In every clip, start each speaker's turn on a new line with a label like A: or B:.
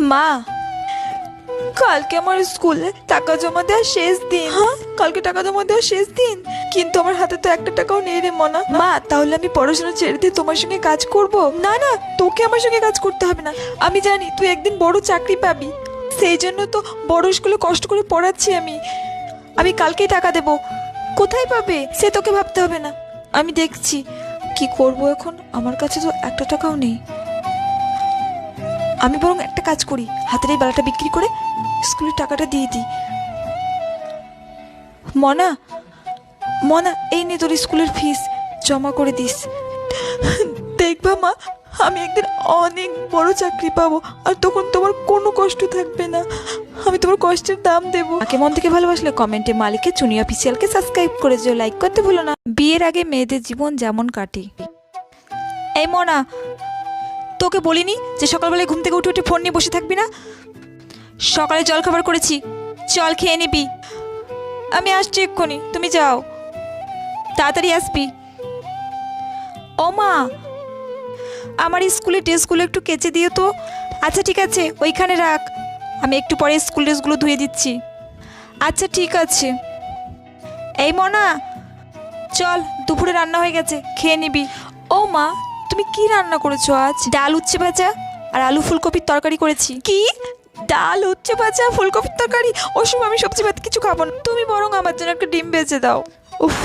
A: মা কালকে আমার স্কুলে টাকা জমা দেওয়ার শেষ দিন। হ্যাঁ? কালকে টাকা জমা দেওয়ার শেষ দিন। কিন্তু আমার হাতে তো একটা টাকাও নেই রে মনা। মা তাহলে আমি পড়াশোনা ছেড়ে দিয়ে তোমার সঙ্গে কাজ করব? না না তোকে আমার সঙ্গে কাজ করতে হবে না। আমি জানি তুই একদিন বড় চাকরি পাবি। সেই জন্য তো বড় স্কুলে কষ্ট করে পড়াচ্ছি আমি। আমি কালকেই টাকা দেব। কোথায় পাবে? সে তোকে ভাবতে হবে না। আমি দেখছি। কি করব এখন? আমার কাছে তো একটা টাকাও নেই। আমি বরং একটা কাজ করি। হাতের এই বেলাটা বিক্রি করে স্কুলের টাকাটা দিয়ে দিই। মনা মনা এই নে তোর স্কুলের ফিস। জমা করে দিস। দেখবা মা আমি একদিন অনেক বড় চাকরি পাবো আর তখন তোমার কোনো কষ্ট থাকবে না। আমি তোমার কষ্টের দাম দেবো। আগে মন থেকে ভালোবাসলে কমেন্টে মালিকের চুনি অফিসিয়ালকে সাবস্ক্রাইব করে দিও লাইক করতে ভুলো না। বিয়ের আগে মেয়েদের জীবন যেমন কাটে। এই মনা তোকে বলিনি যে সকালবেলায় ঘুম থেকে উঠে উঠে ফোন নিয়ে বসে থাকবি না? সকালে জল খাবার করেছি। জল খেয়ে নিবি। আমি আসছি এক্ষুনি। তুমি যাও। তাড়াতাড়ি আসবি। ও মা, আমার স্কুলের ড্রেসগুলো একটু কেচে দিও তো। আচ্ছা ঠিক আছে, ওইখানে রাখ। আমি একটু পরে স্কুল ড্রেসগুলো ধুয়ে দিচ্ছি। আচ্ছা ঠিক আছে। এই মনা, চল, দুপুরে রান্না হয়ে গেছে, খেয়ে নিবি। ও মা তুমি কি রান্না করেছ আজ? ডাল উচ্ছে ভাজা আর আলু ফুলকপির তরকারি করেছি। কি? ডাল উচ্ছে ভাজা ফুলকপির তরকারি? ওসব আমি সবজি ভাত কিছু খাব না। তুমি বরং আমার জন্য একটা ডিম বেজে দাও। উফ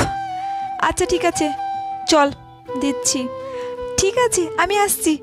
A: আচ্ছা ঠিক আছে চল দিচ্ছি। ঠিক আছে আমি আসছি।